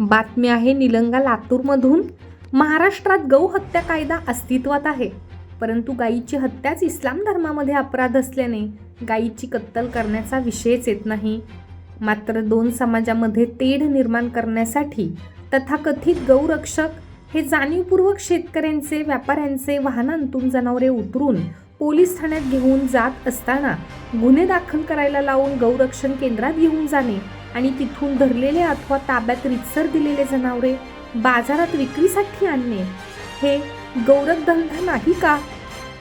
बातमी आहे निलंगा लातूरमधून. महाराष्ट्रात गौ हत्या कायदा अस्तित्वात आहे. परंतु गायीची हत्याच इस्लाम धर्मामध्ये अपराध असल्याने गायीची कत्तल करण्याचा विषयच येत नाही. मात्र दोन समाजामध्ये तेढ निर्माण करण्यासाठी तथाकथित गौरक्षक हे जाणीवपूर्वक शेतकऱ्यांचे व्यापाऱ्यांचे वाहनांतून जनावरे उतरून पोलीस ठाण्यात घेऊन जात असताना गुन्हे दाखल करायला लावून गौरक्षण केंद्रात घेऊन जाणे आणि तिथून धरलेले अथवा ताब्यात रितसर दिलेले जनावरे बाजारात विक्रीसाठी आणणे हे गौरवधंदा नाही का?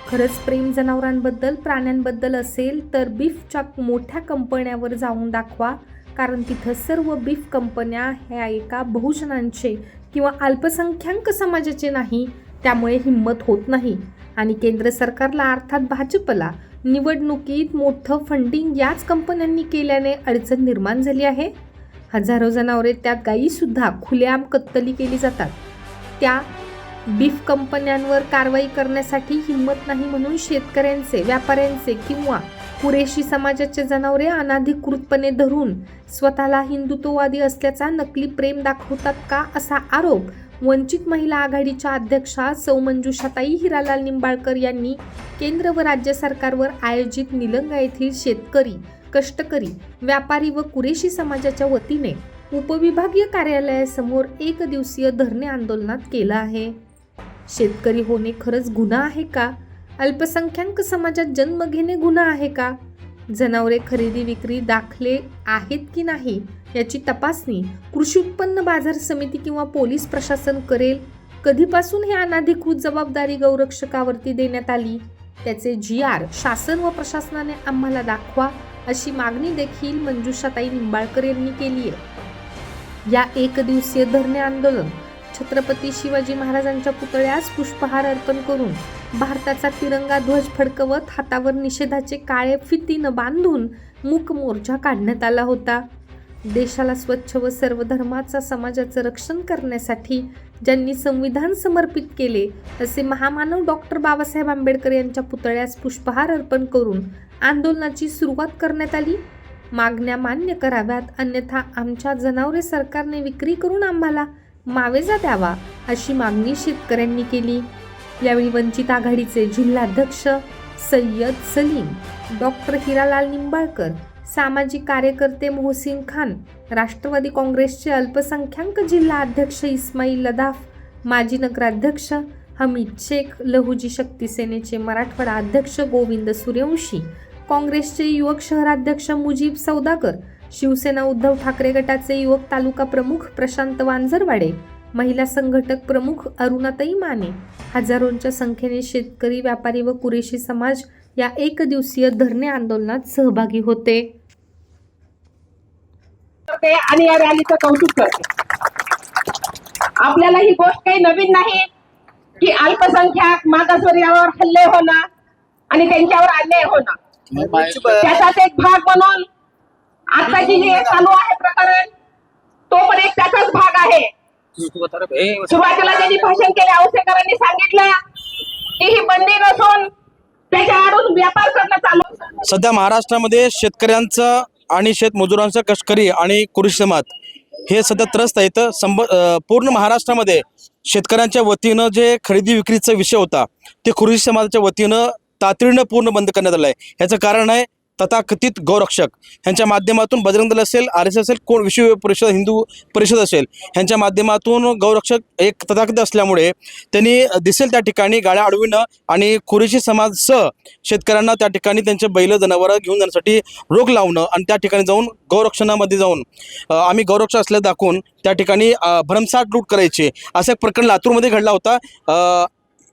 खरंच प्रेम जनावरांबद्दल प्राण्यांबद्दल असेल तर बीफच्या मोठ्या कंपन्यावर जाऊन दाखवा. कारण तिथं सर्व बीफ कंपन्या ह्या एका बहुजनांचे किंवा अल्पसंख्याक समाजाचे नाही त्यामुळे हिंमत होत नाही. आणि केंद्र सरकारला अर्थात भाजपला निवडणुकीत मोठं फंडिंग याच कंपन्यांनी केल्याने अडचण निर्माण झाली आहे. हजारो जनावरे त्यात गायीसुद्धा खुलेआम कत्तली केली जातात. त्या बीफ कंपन्यांवर कारवाई करण्यासाठी हिंमत नाही म्हणून शेतकऱ्यांचे व्यापाऱ्यांचे किंवा कुरेशी समाजाचे जनावरे अनाधिकृतपणे धरून स्वतःला हिंदुत्ववादी असल्याचा नकली प्रेम दाखवतात का असा आरोप वंचित महिला आघाडीच्या अध्यक्षा सौ मंजुषाताई हिरालाल निंबाळकर यांनी केंद्र व राज्य सरकारवर आयोजित निलंगा येथील शेतकरी कष्टकरी व्यापारी व कुरेशी समाजाच्या वतीने उपविभागीय कार्यालयासमोर एक दिवसीय धरणे आंदोलनात केलं आहे. शेतकरी होणे खरंच गुन्हा आहे का? अल्पसंख्याक समाजात जन्म घेणे गुन्हा आहे का? जनावरे खरेदी विक्री दाखले आहेत की नाही? याची तपासणी कृषी उत्पन्न बाजार समिती किंवा पोलीस प्रशासन करेल. कधीपासून हे अनाधिकृत जबाबदारी गौरक्षकावरती देण्यात आली? त्याचे जी आर शासन व प्रशासनाने आम्हाला दाखवा अशी मागणी देखील मंजुषाताई निंबाळकर यांनी केली आहे. या एक दिवसीय धरणे आंदोलन छत्रपती शिवाजी महाराजांच्या पुतळ्यास पुष्पहार अर्पण करून भारताचा तिरंगा ध्वज फडकवत हातावर निषेधाचे काळे फितीनं बांधून मूक मोर्चा काढण्यात आला होता. देशाला स्वच्छ व सर्व धर्माचा समाजाचं रक्षण करण्यासाठी ज्यांनी संविधान समर्पित केले असे महामानव डॉक्टर बाबासाहेब आंबेडकर यांच्या पुतळ्यास पुष्पहार अर्पण करून आंदोलनाची सुरुवात करण्यात आली. मागण्या मान्य कराव्यात अन्यथा आमच्या जनावरे सरकारने विक्री करून आम्हाला मावेजा द्यावा अशी मागणी शेतकऱ्यांनी केली. यावेळी वंचित आघाडीचे जिल्हाध्यक्ष सय्यद सलीम डॉक्टर हिरालाल निंबाळकर सामाजिक कार्यकर्ते मोहसिन खान राष्ट्रवादी काँग्रेसचे अल्पसंख्याक जिल्हा अध्यक्ष इस्माईल लदाफ माजी नगराध्यक्ष हमीद शेख लहुजी शक्ती सेनेचे मराठवाडा अध्यक्ष गोविंद सूर्यवंशी काँग्रेसचे युवक शहराध्यक्ष मुजीब सौदागर शिवसेना उद्धव ठाकरे गटाचे युवक तालुका प्रमुख प्रशांत वांजरवाडे महिला संघटक प्रमुख अरुणाताई माने हजारोंच्या संख्येने शेतकरी व्यापारी व कुरेशी समाज या एक दिवसीय धरणे आंदोलनात सहभागी होते. करते आणि या रॅलीचं कौतुक करते. आपल्याला ही गोष्ट काही नवीन नाही की अल्पसंख्याक मागासवर्यावर हल्ले होणं आणि त्यांच्यावर अन्याय होणं त्याचाच एक भाग म्हणून आता जी हे चालू आहे प्रकरण तो पण एक त्याचाच भाग आहे. सुरुवातीला त्यांनी भाषण केले औसेकरांनी सांगितलं की ही बंदी नसून त्याच्या आडून व्यापार करणं चालू. सध्या महाराष्ट्रामध्ये शेतकऱ्यांचं आणि शेतमजुरांचा कष्टकरी आणि कुरुश समाज हे सध्या त्रस्त आहेत. संब पूर्ण महाराष्ट्रामध्ये शेतकऱ्यांच्या वतीनं जे खरेदी विक्रीचा विषय होता ते कुरुश समाजाच्या वतीनं तातडीनं पूर्ण बंद करण्यात आलं आहे ह्याचं कारण आहे तथाकथित गौरक्षक. ह्यांच्या माध्यमातून बजरंग दल असेल आर एस असेल कोण विश्व परिषद हिंदू परिषद असेल ह्यांच्या माध्यमातून गौरक्षक एक तथाकथित असल्यामुळे त्यांनी दिसेल त्या ठिकाणी गाड्या अडविणं आणि कुरेशी समाजसह शेतकऱ्यांना त्या ठिकाणी त्यांचे बैल जनावरं घेऊन जाण्यासाठी रोग लावणं आणि त्या ठिकाणी जाऊन गौरक्षणामध्ये जाऊन आम्ही गौरक्षक असल्या दाखवून त्या ठिकाणी अ, भरमसाठ लूट करायची. असं एक प्रकरण लातूरमध्ये घडला होता.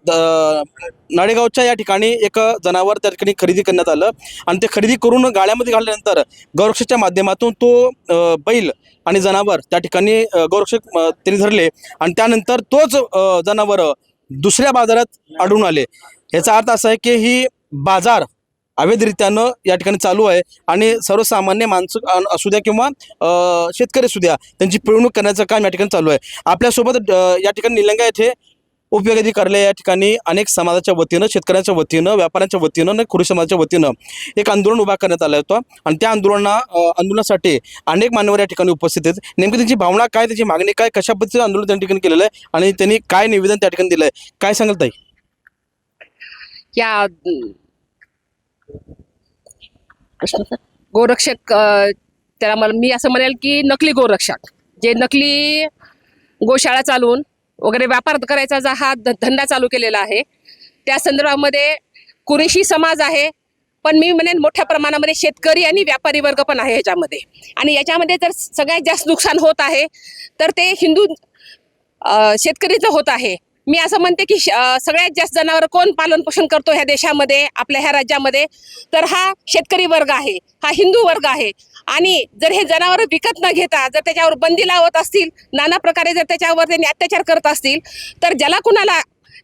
नाडेगावच्या या ठिकाणी एक जनावर त्या ठिकाणी खरेदी करण्यात आलं. आणि ते खरेदी करून गाळ्यामध्ये घालल्यानंतर गौरक्षेच्या माध्यमातून तो बैल आणि जनावर त्या ठिकाणी गौरक्षक त्यांनी धरले. आणि त्यानंतर तोच जनावर दुसऱ्या बाजारात आढळून आले. याचा अर्थ असा आहे की ही बाजार अवैधरित्यानं या ठिकाणी चालू आहे. आणि सर्वसामान्य माणसं असू द्या किंवा शेतकरी असू द्या त्यांची पिळवणूक करण्याचं काम या ठिकाणी चालू आहे. आपल्यासोबत या ठिकाणी निलंगा येथे उपयोगी करले या ठिकाणी अनेक समाजाच्या वतीनं शेतकऱ्यांच्या वतीनं व्यापाऱ्यांच्या वतीनं आणि कृषी समाजाच्या वतीनं एक आंदोलन उभा करण्यात आलं होतं. आणि त्या आंदोलना आंदोलनासाठी अनेक मान्यवर या ठिकाणी उपस्थित आहेत. नेमकी त्यांची भावना काय त्याची मागणी काय कशा पद्धतीचं आंदोलन त्या ठिकाणी केलेलं आहे आणि त्यांनी काय निवेदन त्या ठिकाणी दिलं आहे काय सांगाल ताई? या गोरक्षक त्याला मला मी असं म्हणेल की नकली गोरक्षक. जे नकली गोशाळा चालवून वगैरे व्यापार करायचा जा हा ध- धंदा चालू केलेला आहे. त्या संदर्भामध्ये कुरेशी समाज आहे पण मी म्हणेन मोठ्या प्रमाणामध्ये शेतकरी आणि व्यापारी वर्ग पण आहे याच्यामध्ये. आणि याच्यामध्ये जर सगळ्यात जास्त नुकसान होत आहे तर ते हिंदू शेतकरीचं होत आहे. मी असं म्हणते की श- सगळ्यात जास्त जनावर कोण पालन पोषण करतो ह्या देशामध्ये आपल्या ह्या राज्यामध्ये? तर हा शेतकरी वर्ग आहे. हा हिंदू वर्ग आहे. आणि जर हे जनावर विकत न घेता जर त्याच्यावर बंदी लावत असतील नाना प्रकारे जर त्याच्यावर त्यांनी अत्याचार करत असतील तर ज्याला कुणाला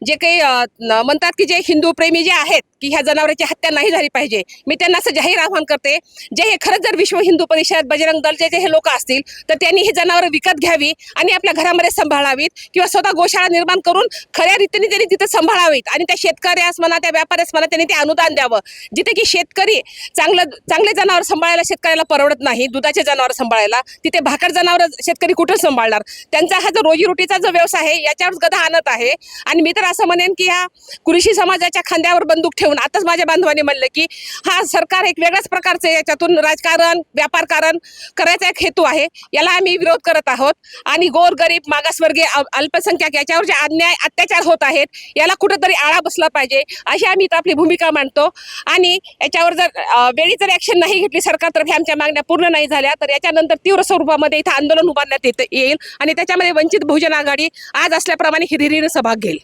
जे काही म्हणतात की जे हिंदू प्रेमी जे आहेत की ह्या जनावरांची हत्या नाही झाली पाहिजे. मी त्यांना असं जाहीर आवाहन करते जे हे खरंच जर विश्व हिंदू परिषद बजरंग दलचे जे हे लोक असतील तर त्यांनी हे जनावरं विकत घ्यावी आणि आपल्या घरामध्ये सांभाळावीत किंवा स्वतः गोशाळा निर्माण करून खऱ्या रीतीने त्यांनी तिथं सांभाळावीत आणि त्या शेतकऱ्यास म्हणा त्या व्यापाऱ्यास म्हणा त्यांनी ते अनुदान द्यावं. जिथे की शेतकरी चांगलं चांगले जनावर सांभाळायला शेतकऱ्याला परवडत नाही दुधाचे जनावर सांभाळायला तिथे भाकर जनावर शेतकरी कुठं सांभाळणार? त्यांचा हा जो रोजीरोटीचा जो व्यवसाय आहे याच्यावर गदा आणत आहे. आणि मी तर असं म्हणेन की ह्या कृषी समाजाच्या खांद्यावर बंदूक ठेवून आताच माझ्या बांधवांनी म्हणलं की हा सरकार एक वेगळ्याच प्रकारचे याच्यातून राजकारण व्यापारकारण करायचा एक हेतू आहे. याला आम्ही विरोध करत आहोत. आणि गोरगरीब मागासवर्गीय अल्पसंख्याक याच्यावर जे अन्याय अत्याचार होत आहेत याला कुठंतरी आळा बसला पाहिजे अशी आम्ही इथं आपली भूमिका मांडतो. आणि याच्यावर जर वेळी जर ॲक्शन नाही घेतली सरकारतर्फे आमच्या मागण्या पूर्ण नाही झाल्या. तर याच्यानंतर तीव्र स्वरूपामध्ये इथं आंदोलन उभारण्यात येत येईल. आणि त्याच्यामध्ये वंचित बहुजन आघाडी आज असल्याप्रमाणे हिरिरीनं सहभाग घेईल.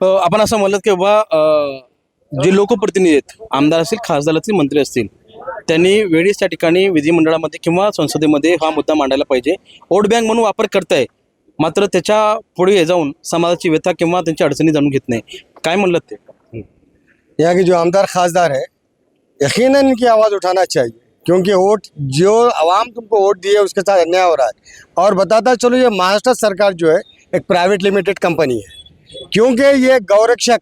आपण असं म्हणलं की बाबा जे लोकप्रतिनिधी आहेत आमदार असतील खासदार असतील मंत्री असतील त्यांनी वेळीच त्या ठिकाणी विधिमंडळामध्ये किंवा संसदेमध्ये हा मुद्दा मांडायला पाहिजे. वोट बँक म्हणून वापर करताय मात्र त्याच्या पुढे जाऊन समाजाची व्यथा किंवा त्यांच्या अडचणी जाणून घेत नाही. काय म्हणलं ते? यहाँ के जो आमदार खासदार है यकीन इनकी आवाज़ उठाना चाहिए क्योंकि वोट जो आवाम तुमको वोट दिए उसके साथ अन्याय हो रहा है। और बताता चलो ये महाराष्ट्र सरकार जो है एक प्राइवेट लिमिटेड कंपनी है। क्योंकि ये गौरक्षक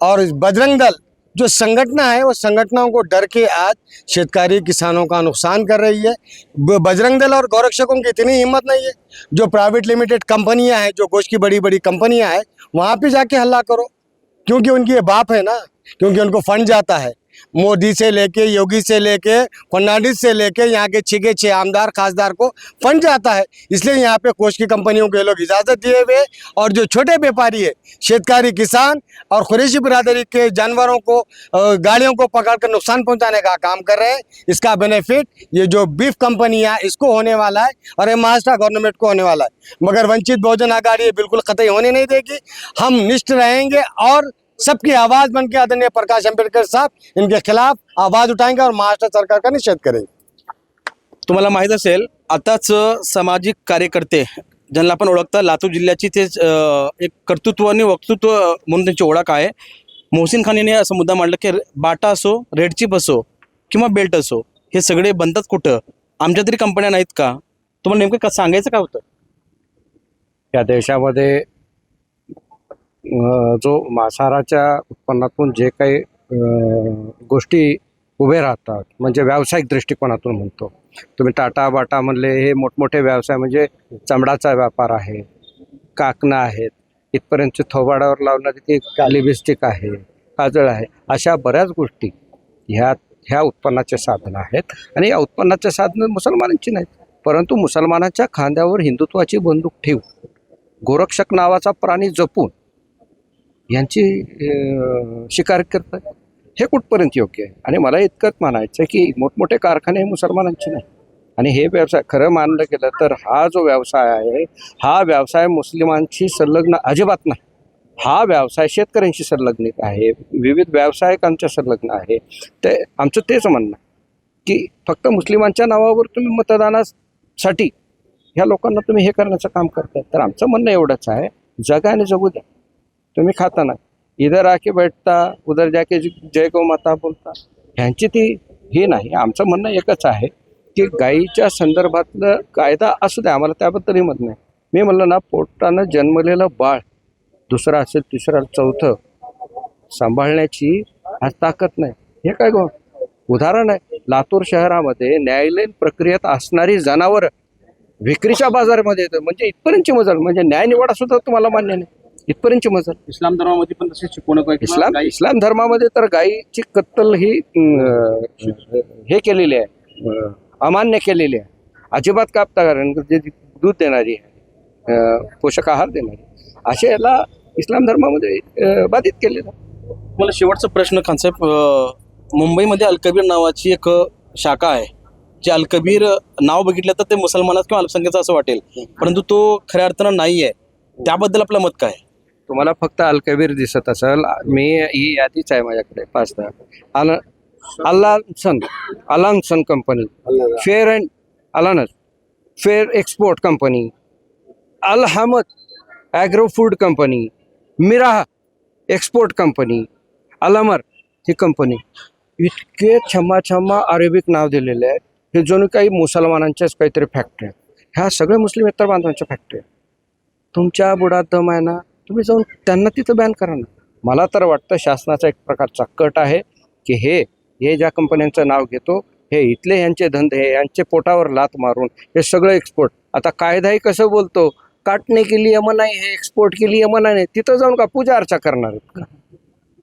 और बजरंग दल जो संगठना है, वो संगठनों को डर के आज शेतकारी किसानों का नुकसान कर रही है। बजरंग दल और गौरक्षकों की इतनी हिम्मत नहीं है। जो प्राइवेट लिमिटेड कंपनियाँ हैं, जो गोश्त की बड़ी बड़ी कंपनियाँ हैं, वहाँ पे जाके हल्ला करो। क्योंकि उनकी ये बाप है ना, क्योंकि उनको फंड जाता है। मोदी से लेके, योगी से लेके, फर्नांडिस से लेके यहाँ के छः के छः आमदार, खासदार को फंड जाता है। इसलिए यहाँ पे कोष की कंपनियों के लोग इजाज़त दिए हुए और जो छोटे व्यापारी है, शेतकारी किसान और खुरेशी बिरादरी के जानवरों को गाड़ियों को पकड़ कर नुकसान पहुँचाने का काम कर रहे हैं। इसका बेनिफिट ये जो बीफ कंपनियाँ इसको होने वाला है और ये महाराष्ट्र गवर्नमेंट को होने वाला है। मगर वंचित बहुजन आघाड़ी ये बिल्कुल कतई होने नहीं देगी। हम निष्ठ रहेंगे और सबकी आवाज बन के आदरणीय प्रकाश अंबेडकर साहब इनके खिलाफ आवाज उठाएंगे और महाराष्ट्र सरकार का निषेध करेंगे। तुम्हाला माहीत असेल आताच सामाजिक कार्यकर्ते ज्यांना आपण ओळखता लातूर जिल्ह्याची ते एक कर्तृत्व आणि वक्तृत्व म्हणून त्यांची ओळख आहे. मोहसिन खान यांनी असा मुद्दा मांडला की बाटा असो रेड चिप असो किंवा बेल्ट असो हे सगळे बनतात कुठं? आमच्या तरी कंपन्या नाहीत का? तुम्हाला नेमकं का सांगायचं काय होतं? या देशामध्ये जो मांसाहाराच्या उत्पन्नातून जे काही गोष्टी उभे राहतात म्हणजे व्यावसायिक दृष्टिकोनातून म्हणतो. तुम्ही टाटा बाटा म्हणले हे मोठमोठे व्यवसाय म्हणजे चमडाचा व्यापार आहे काकणं आहेत इथपर्यंत थोबाडावर लावणारी ती कालिबिस्टिक आहे काजळ आहे अशा बऱ्याच गोष्टी ह्या ह्या उत्पन्नाचे साधनं आहेत. आणि या उत्पन्नाचे साधनं मुसलमानांची नाहीत परंतु मुसलमानाच्या खांद्यावर हिंदुत्वाची बंदूक ठेवून गोरक्षक नावाचा प्राणी जपून यांची शिकार करतात. हे कुठपर्यंत योग्य आहे? आणि मला इतकंच म्हणायचं आहे की मोठमोठे कारखाने हे मुसलमानांचे नाही आणि हे व्यवसाय खरं मानलं गेलं तर हा जो व्यवसाय आहे हा व्यवसाय मुस्लिमांशी संलग्न अजिबात नाही. हा व्यवसाय शेतकऱ्यांशी संलग्नित आहे विविध व्यावसायिकांच्या संलग्न आहे. ते आमचं तेच म्हणणं आहे की फक्त मुस्लिमांच्या नावावर तुम्ही मतदानासाठी ह्या लोकांना तुम्ही हे करण्याचं काम करताय. तर आमचं म्हणणं एवढंच आहे जगा आणि जगू द्या. तुम्ही खाता ना इधर आके बैठता उधर जाके जय गो माता बोलता. ह्यांची ती हे नाही. आमचं म्हणणं एकच आहे की गायीच्या संदर्भातलं कायदा असू द्या आम्हाला त्याबद्दलही मत नाही. मी म्हणलं ना पोटानं जन्मलेलं बाळ दुसरं असेल तिसरं चौथं सांभाळण्याची आज ताकद नाही. हे काय गो? उदाहरण आहे. लातूर शहरामध्ये न्यायालयीन प्रक्रियेत असणारी जनावर विक्रीच्या बाजारामध्ये येतं म्हणजे इथपर्यंतची मजल. म्हणजे न्यायनिवाडा सुद्धा तुम्हाला मान्य नाही. इथपर्यंतची मजल. इस्लाम धर्मामध्ये पण तसे शिकवणं इस्लाम इस्लाम धर्मामध्ये तर गायीची कत्तल ही हे केलेली आहे. अमान्य केलेली आहे. अजिबात कापता कारण जे दूध देणारी आहे पोषक आहार देणारी असे याला इस्लाम धर्मामध्ये बाधित केलेलं आहे. मला शेवटचा प्रश्न खानसाहेब अं, मुंबईमध्ये अलकबीर नावाची एक शाखा आहे. जे अलकबीर नाव बघितलं तर ते मुसलमानात किंवा अल्पसंख्याचं असं वाटेल. परंतु तो खऱ्या अर्थानं नाही आहे त्याबद्दल आपलं मत काय? आहे? तुम्हाला फक्त अलकबीर दिसत असेल मी ही यादीच आहे माझ्याकडे पाच दहा. Al Allanasons Allanasons company fair and अलानस fair export company Al Hamad agro food company Mirah export company Almar he company इतके छम्मा छम्मा अरेबिक नाव दिलेले आहे हे जणू काही मुसलमानांच्याच काहीतरी फॅक्टरी आहेत. ह्या सगळे मुस्लिम इतर बांधवांच्या फॅक्टरी आहेत. तुमच्या बुडात दम आहे ना? तुम्ही जाऊन त्यांना तिथं बॅन करा ना. मला तर वाटतं शासनाचा एक प्रकारचा कट आहे की हे हे ज्या कंपन्यांचं नाव घेतो हे इथले यांचे धंदे यांचे पोटावर लात मारून हे सगळं एक्सपोर्ट आता कायदाही कसं बोलतो? काटणे केली यमन नाही हे एक्सपोर्ट केली लिए नाही. तिथं जाऊन का पूजा अर्चा करणार आहेत का?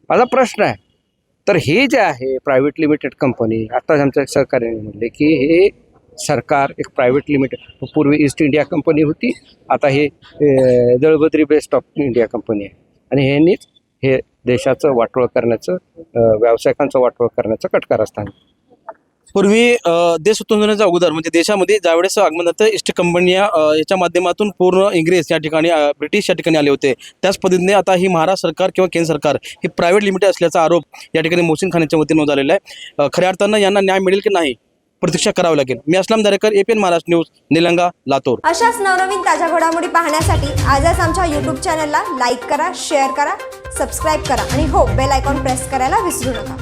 माझा प्रश्न आहे. तर हे जे आहे प्रायव्हेट लिमिटेड कंपनी आताच आमच्या सहकार्याने म्हणले की हे सरकार एक प्रायव्हेट लिमिटेड पूर्वी ईस्ट इंडिया कंपनी होती. आता हे दळबद्री बेस्ट ऑफ इंडिया कंपनी आहे. आणि ह्यांनीच हे देशाचं वाटोळ करण्याचं व्यावसायिकांचं वाटोळ करण्याचं कटकारस्थान पूर्वी देश स्वतंत्रण्याच्या अगोदर म्हणजे देशामध्ये ज्यावेळेस आगमन झालं ईस्ट कंपन्या याच्या माध्यमातून पूर्ण इंग्रज या ठिकाणी ब्रिटिश या ठिकाणी आले होते. त्याच पद्धतीने आता ही महाराष्ट्र सरकार किंवा केंद्र सरकार ही प्रायव्हेट लिमिटेड असल्याचा आरोप या ठिकाणी मोहसिन खान यांच्या वतीनं झालेला आहे. खऱ्या अर्थानं यांना न्याय मिळेल की नाही? प्रतीक्षा करावी लागेल. मी असलम दरेकर एपीएन महाराष्ट्र न्यूज निलंगा लातूर. अशाच नवनवीन ताज्या घडामोडी पाहण्यासाठी आजच आमच्या युट्यूब चॅनलला लाईक करा शेअर करा सबस्क्राईब करा आणि हो बेल आयकॉन प्रेस करायला विसरू नका.